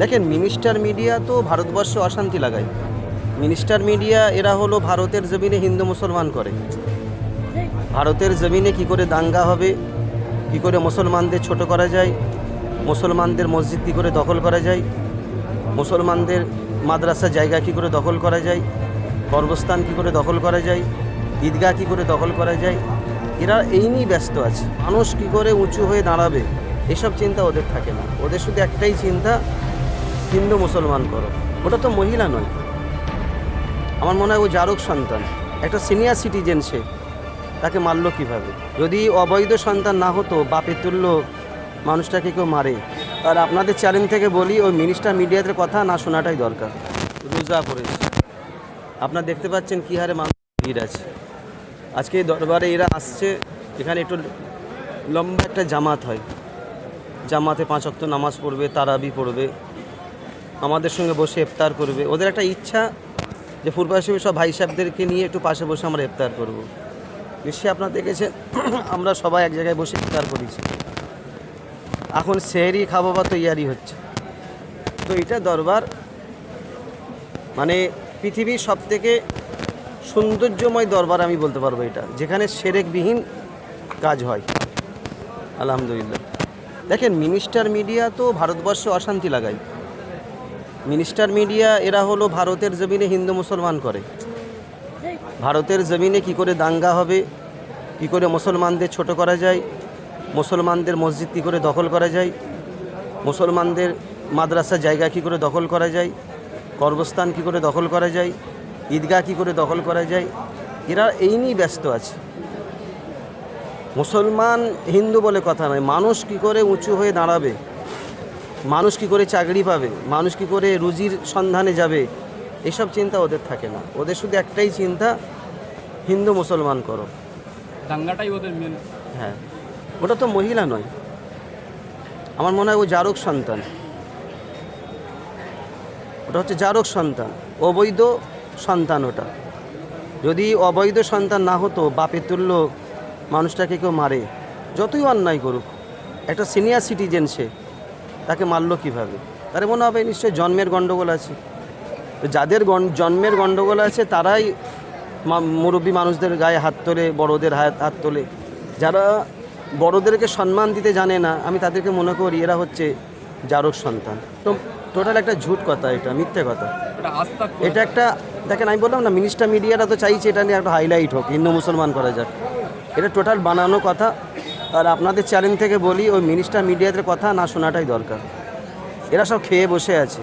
দেখেন minister media তো ভারতবর্ষে অশান্তি লাগায়। মিনিস্টার মিডিয়া এরা হলো ভারতের জমিনে হিন্দু মুসলমান করে। ভারতের জমিনে কি করে দাঙ্গা হবে, কি করে মুসলমানদের ছোট করা যায়, মুসলমানদের মসজিদ কী করে দখল করা যায়, মুসলমানদের মাদ্রাসা জায়গা কী করে দখল করা যায় কর্মস্থান কী করে দখল করা যায়, ঈদগাহ কী করে দখল করা যায়, এরা এই নিয়েই ব্যস্ত আছে। মানুষ কী করে উঁচু হয়ে দাঁড়াবে, এসব চিন্তা ওদের থাকে না। ওদের শুধু একটাই চিন্তা হিন্দু মুসলমান করো। ওটা তো মহিলা নয়। আমার মনে হয় ও জারক সন্তান। একটা সিনিয়র সিটিজেন সে। তাকে মারলো কীভাবে? যদি অবৈধ সন্তান না হতো, বাপে তুল্য মানুষটাকে কেউ মারে। আর আপনাদের চ্যালেঞ্জ থেকে বলি, ওই মিনিস্টার মিডিয়াতে কথা না শোনাটাই দরকার। রোজা পড়েছে। আপনারা দেখতে পাচ্ছেন কী হারে মানুষ ভিড় আছে। আজকে দরবারে এরা আসছে, এখানে একটু লম্বা একটা জামাত হয়। জামাতে পাঁচ অক্ত নামাজ পড়বে, তারাবি পড়বে। আমাদের সঙ্গে বসে ইফতার করবে। ওদের একটা ইচ্ছা যে পূর্বাসী সব ভাই সাহেবদেরকে নিয়ে একটু পাশে বসে আমরা ইফতার করব। নিশ্চয়ই আপনারা দেখেছেন, আমরা সবাই এক জায়গায় বসে ইফতার করেছি। এখন সেহরি খাব বা তৈয়ারি হচ্ছে। তো এটা দরবার মানে পৃথিবীর সব থেকে সৌন্দর্যময় দরবার আমি বলতে পারব এটা। যেখানে সেরেকবিহীন কাজ হয়। আলহামদুলিল্লাহ। দেখেন মিনিস্টার মিডিয়া তো ভারতবর্ষে অশান্তি লাগায়। মিনিস্টার মিডিয়া এরা হলো ভারতের জমিনে হিন্দু মুসলমান করে। ভারতের জমিনে কি করে দাঙ্গা হবে, কি করে মুসলমানদের ছোট করা যায়, মুসলমানদের মসজিদ কী করে দখল করা যায়, মুসলমানদের মাদ্রাসা জায়গা কী করে দখল করা যায় কর্মস্থান কী করে দখল করা যায়, ঈদগাহ কী করে দখল করা যায়, এরা এই নিয়েই ব্যস্ত আছে। মুসলমান হিন্দু বলে কথা নয়, মানুষ কি করে উঁচু হয়ে দাঁড়াবে মানুষ কি করে চাকরি পাবে? মানুষ কি করে রুজির সন্ধানে যাবে? এসব চিন্তা ওদের থাকে না। ওদের শুধু একটাই চিন্তা হিন্দু মুসলমান করো। দাঙ্গাটাই ওদের মেন হ্যাঁ। ওটা তো মহিলা নয়। আমার মনে হয় ও জারক সন্তান। ওটা হচ্ছে জারক সন্তান। অবৈধ সন্তান ওটা। যদি অবৈধ সন্তান না হতো বাপে তুললো মানুষটাকে কেউ মারে যতই অন্যায় করুক। একটা সিনিয়র সিটিজেন সে। তাকে মারলো কীভাবে? তার মনে হবে নিশ্চয়ই জন্মের গণ্ডগোল আছে। তো যাদের জন্মের গণ্ডগোল আছে তারাই মুরব্বী মানুষদের গায়ে হাত তোলে বড়দের হাত হাত তোলে। যারা বড়দেরকে সম্মান দিতে জানে না আমি তাদেরকে মনে করি এরা হচ্ছে জারক সন্তান। তো টোটাল একটা ঝুট কথা এটা মিথ্যে কথা। এটা এটা একটা দেখেন আমি বললাম না মিনিস্টার মিডিয়াটা তো চাইছে এটা নিয়ে একটা হাইলাইট হোক হিন্দু মুসলমান করা যাক। এটা টোটাল বানানো কথা। আর আপনাদের চ্যালেঞ্জ থেকে বলি, ওই মিনিস্টার মিডিয়াদের কথা না শোনাটাই দরকার। এরা সব খেয়ে বসে আছে।